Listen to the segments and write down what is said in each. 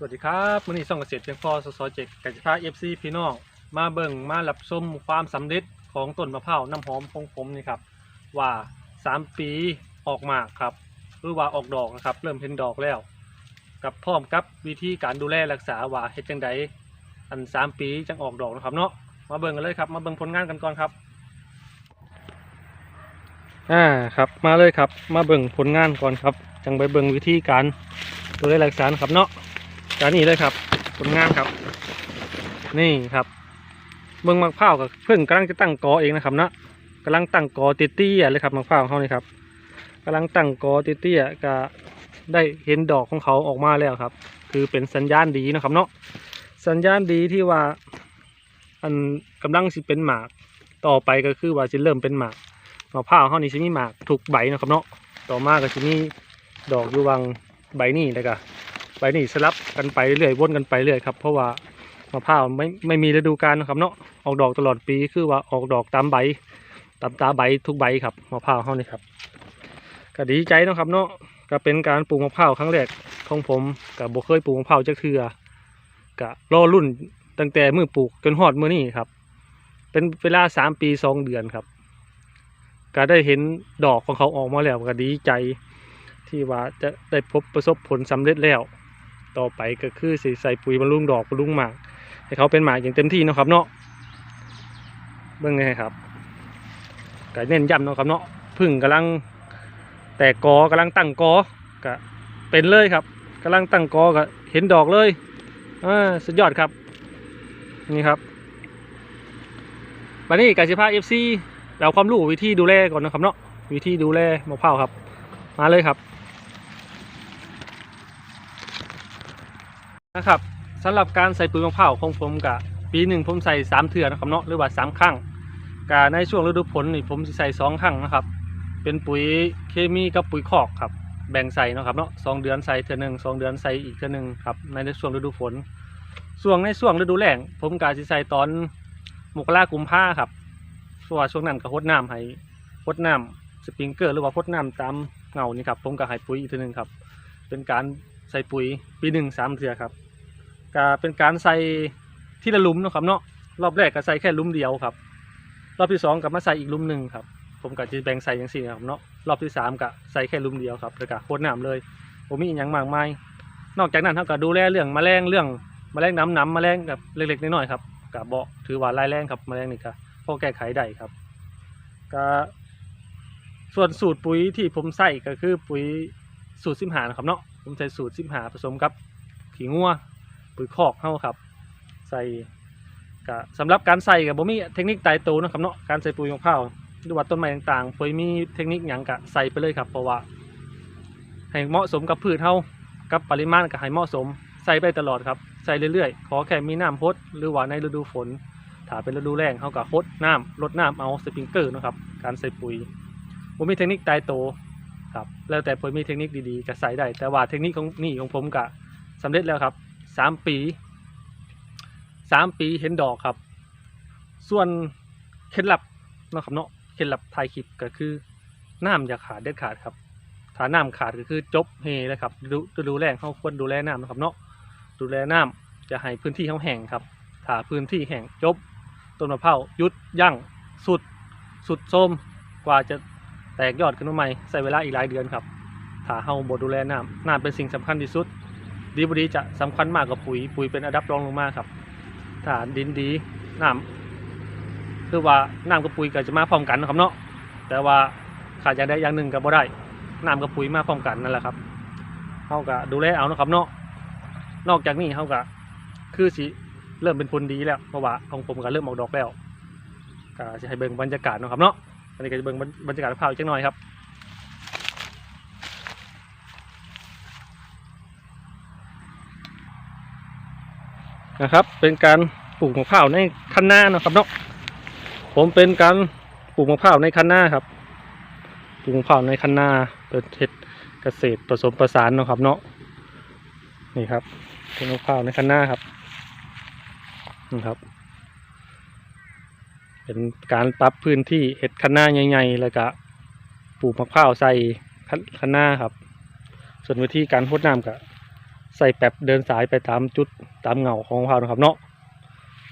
สวัสดีครับมือนี้ส่องเกษตรเพียงพอสสเจกกัจจพาเอฟซีพี่น้องมาเบิ่งมารับชมความสำเร็จของต้นมะพร้าวน้ำหอมของผมนี่ครับว่า 3 ปีออกมาครับหรือว่าออกดอกนะครับ เริ่มเห็นดอกแล้ว กับพร้อมกับวิธีการดูแลรักษาว่าเฮ็ดจังใดอัน 3 ปีจังออกดอกนะครับเนาะมาเบิ่งกันเลยครับ มาเบิ่งผลงานกันก่อนครับอ่าครับมาเลยครับ มาเบิ่งผลงานก่อนครับ จังไปเบิ่งวิธีการดูแลรักษาครับเนาะ จานนี้เลยครับผลงานครับ นี่ครับ เมืองมะพร้าวกับเพิ่งกำลังจะตั้งกอเองนะครับนะกำลังตั้งกอเตี้ยเลยครับมะพร้าวของเขานี่ครับกำลังตั้งกอเตี้ยก็ได้เห็นดอกของเขาออกมาแล้วครับ คือเป็นสัญญาณดีนะครับเนาะสัญญาณดีที่ว่าอันกำลังสิเป็นหมาก ต่อไปก็คือว่าจะเริ่มเป็นหมากมะพร้าวเขานี่จะมีหมากถูกใบนะครับเนาะต่อมาก็จะมีดอกอยู่วังใบนี่แล้วก็ ไปนี่สลับกันไปเรื่อยวนกันไปเรื่อยครับ เพราะว่ามะพร้าวไม่ไม่มีฤดูกาลนะครับเนาะออกดอกตลอดปีคือว่าออกดอกตามใบตามตาใบทุกใบครับมะพร้าวเฮานี่ครับก็ดีใจนะครับเนาะก็เป็นการปลูกมะพร้าวครั้งแรกของผมกับบเคยปลูกมะพร้าวจักเทือก็รอรุ่นตั้งแต่มือปลูกจนฮอดมือนี้ครับ เป็นเวลาสามปีสองเดือนครับก็ได้เห็นดอกของเขาออกมาแล้วก็ดีใจที่ว่าจะได้พบประสบผลสำเร็จแล้ว ต่อไปก็คือสิใส่ปุ๋ยบำรุงดอกบำรุงหมากให้เขาเป็นหมากอย่างเต็มที่นะครับเนาะเบิ่งไงครับก็เน้นย้ำนะครับเนาะพึ่งกำลังแตกกอกำลังตั้งกอก็เป็นเลยครับกำลังตั้งกอก็เห็นดอกเลยอ่าสุดยอดครับนี่ครับวันนี้กาสิพาเอฟซีเราความรู้วิธีดูแลก่อนนะครับเนาะวิธีดูแลมะพร้าวครับ มาเลยครับ นะครับสำหรับการใส่ปุ๋ยมะพร้าวของผมกะปีหนึ่งผมใส่สามเถื่อนะครับเนาะหรือว่าสามครั้งกะในช่วงฤดูฝนนี่ผมใส่สองครั้งนะครับ เป็นปุ๋ยเคมีกับปุ๋ยคอกครับแบ่งใส่นะครับเนาะสองเดือนใส่เถื่อหนึ่งสองเดือนใส่อีกเถื่อหนึ่งครับในช่วงฤดูฝนช่วงในช่วงฤดูแล้งผมกะสิใส่ตอนมกรากุมภาครับเพราะว่าช่วงนั้นก็หดน้ำให้หดน้ำสปริงเกอร์หรือว่าหดน้ำตามเงานี่ครับผมก็ให้ปุ๋ยอีกเถื่อหนึ่งครับ เป็นการใส่ปุ๋ยปีหนึ่งสามเถื่อครับ ก็เป็นการใส่ที่ละลุมนะครับเนาะรอบแรกก็ใส่แค่ลุมเดียวครับ รอบที่สองก็มาใส่อีกลุมหนึ่งครับ ผมก็จะแบ่งใส่อย่างสี่ครับเนาะรอบที่สามก็ใส่แค่ลุมเดียวครับแล้วก็โคตรน้ำเลยผมมีอหย่างมากมายนอกจากนั้นเขาก็ดูแลเรื่องแมลงเรื่องแมลงน้ำน้ำแมลงกับเล็กๆน้อยๆครับกับเบาถือว่าร้ายแรงครับแมลงนี่ก็พอแก้ไขได้ครับก็ส่วนสูตรปุ๋ยที่ผมใส่ก็คือปุ๋ยสูตรสิมหานะครับเนาะผมใส่สูตรสิมหาผสมกับขี้งัว ปุ๋ยคอกเข้าครับ ใส่กะสำหรับการใส่กับบ่มีเทคนิคตายตัวนะครับเนาะการใส่ปุ๋ยมะพร้าวหรือว่าต้นไม้ต่างๆปุ๋ยมีเทคนิคหยังกะใส่ไปเลยครับเพราะว่าให้เหมาะสมกับพืชเฮากับปริมาณก็ให้เหมาะสม ใส่ไปตลอดครับใส่เรื่อยๆ ขอแค่มีน้ำพดหรือว่าในฤดูฝนถ้าเป็นฤดูแล้งเฮาก็พดน้ำลดน้ำเอาสปริงเกอร์นะครับการใส่ปุ๋ยบ่มีเทคนิคตายตัวครับแล้วแต่ปุ๋ยมีเทคนิคดีๆก็ใส่ได้ แต่ว่าเทคนิคของนี่ของผมก็สำเร็จแล้วครับ สามปีสามปีเห็นดอกครับ ส่วนเคล็ดลับนะครับเนาะเคล็ดลับถ่ายคลิปก็คือน้ำอย่าขาดเด็ดขาดครับถ้าน้ำขาดก็คือจบเฮเลยครับดูดูแลเขาควรดูแลน้ำนะครับเนาะดูแลน้ำจะให้พื้นที่เขาแห้งครับถ้าพื้นที่แห้งจบต้นมะพร้าวยุดยั้งสุดสุดโทรมกว่าจะแตกยอดขึ้นมาใหม่ใช้เวลาอีกหลายเดือนครับถ้าเฮาบ่ดูแลน้ำน้ำเป็นสิ่งสำคัญที่สุด ดีบดีจะสำคัญมากกว่าปุ๋ย ปุ๋ยเป็นอันดับรองลงมาครับถ้าดินดีน้ำคือว่าน้ำกับปุ๋ยก็จะมาพร้อมกันนะครับเนาะแต่ว่าขาดอย่างใดอย่างหนึ่งก็บ่ได้น้ำกับปุ๋ยมาพร้อมกันนั่นแหละครับเขาก็ดูแลเอานะครับเนาะนอกจากนี้เขาก็คือสิเริ่มเป็นผลดีแล้วเพราะว่าของผมก็เริ่มออกดอกแล้วก็จะให้เบิ่งบรรยากาศนะครับเนาะอันนี้ก็จะเบิ่งบรรยากาศมะพร้าวอีกจักหน่อยครับ นะครับ เป็นการปลูกมะพร้าวในคันนาเนะครับเนาะผมเป็นการปลูกมะพร้าวในคันนาครับปลูกมะพร้าวในคันนาเป็นเห็ดเกษตรผสมประสานเนะครับ เนาะนี่ครับเป็นมะพร้าวในคันนาครับนี่ครับ เป็นการปรับพื้นที่เห็ดคันนาใหญ่ๆแล้วก็ปลูกมะพร้าวใส่คันคันนาครับ ส่วนวิธีการพดน้ำก็ ใส่แป๊บเดินสายไปตามจุดตามเงาของพาวนะครับเนาะ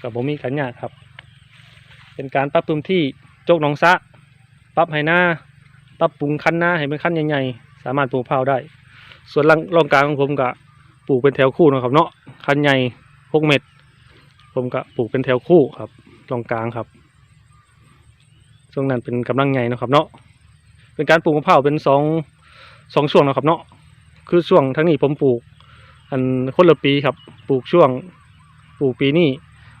กับผมมีกันยากครับ เป็นการปรับปรุงที่โจกหนองซะปรับให้หน้าปรับปรุงคันหน้าให้เป็นคันใหญ่ๆสามารถปลูกพาวได้ ส่วนร่างร่องกลางของผมก็ปลูกเป็นแถวคู่นะครับ เนาะคันใหญ่หกเม็ดผมก็ปลูกเป็นแถวคู่ครับร่องกลางครับช่วงนั้นเป็นกำลังใหญ่นะครับ เนาะเป็นการปลูกมะพร้าวเป็นสองสองช่วงนะครับ เนาะคือช่วงทั้งนี้ผมปลูก อันคนละปีครับปลูกช่วงปลูกปีนี้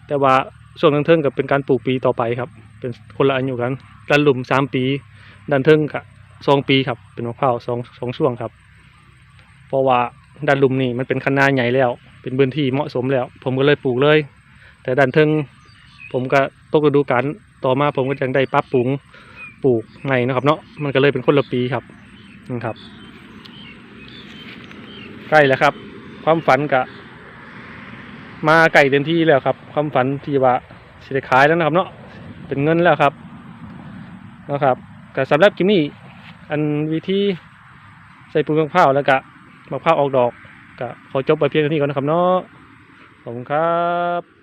แต่ว่าช่วงดันเทิงกับเป็นการปลูกปีต่อไปครับ เป็นคนละอายุกันดันหลุมสามปี ดันเทิงกับสองปีครับเป็นมะพร้าวสองสองช่วงครับ เพราะว่าดันหลุมนี่มันเป็นคันนาใหญ่แล้ว เป็นพื้นที่เหมาะสมแล้ว ผมก็เลยปลูกเลย แต่ดันเทิงผมก็ตกฤดูกาลต่อมาผมก็ยังได้ปรับปรุงปลูกใหม่นะครับ เนาะมันก็เลยเป็นคนละปีครับนะครับ ใกล้แล้วครับ ความฝันกะ มาไก่เต็มที่แล้วครับ ความฝันที่ว่าสิได้ขายแล้วนะครับ เนาะเป็นเงินแล้วครับนะครับก็สำหรับคลิปนี้อันวิธีใส่ปุ๋ยมะพร้าวแล้วกะมะพร้าวออกดอกกะขอจบไปเพียงเท่านี้ก่อนนะครับเนาะขอบคุณครับ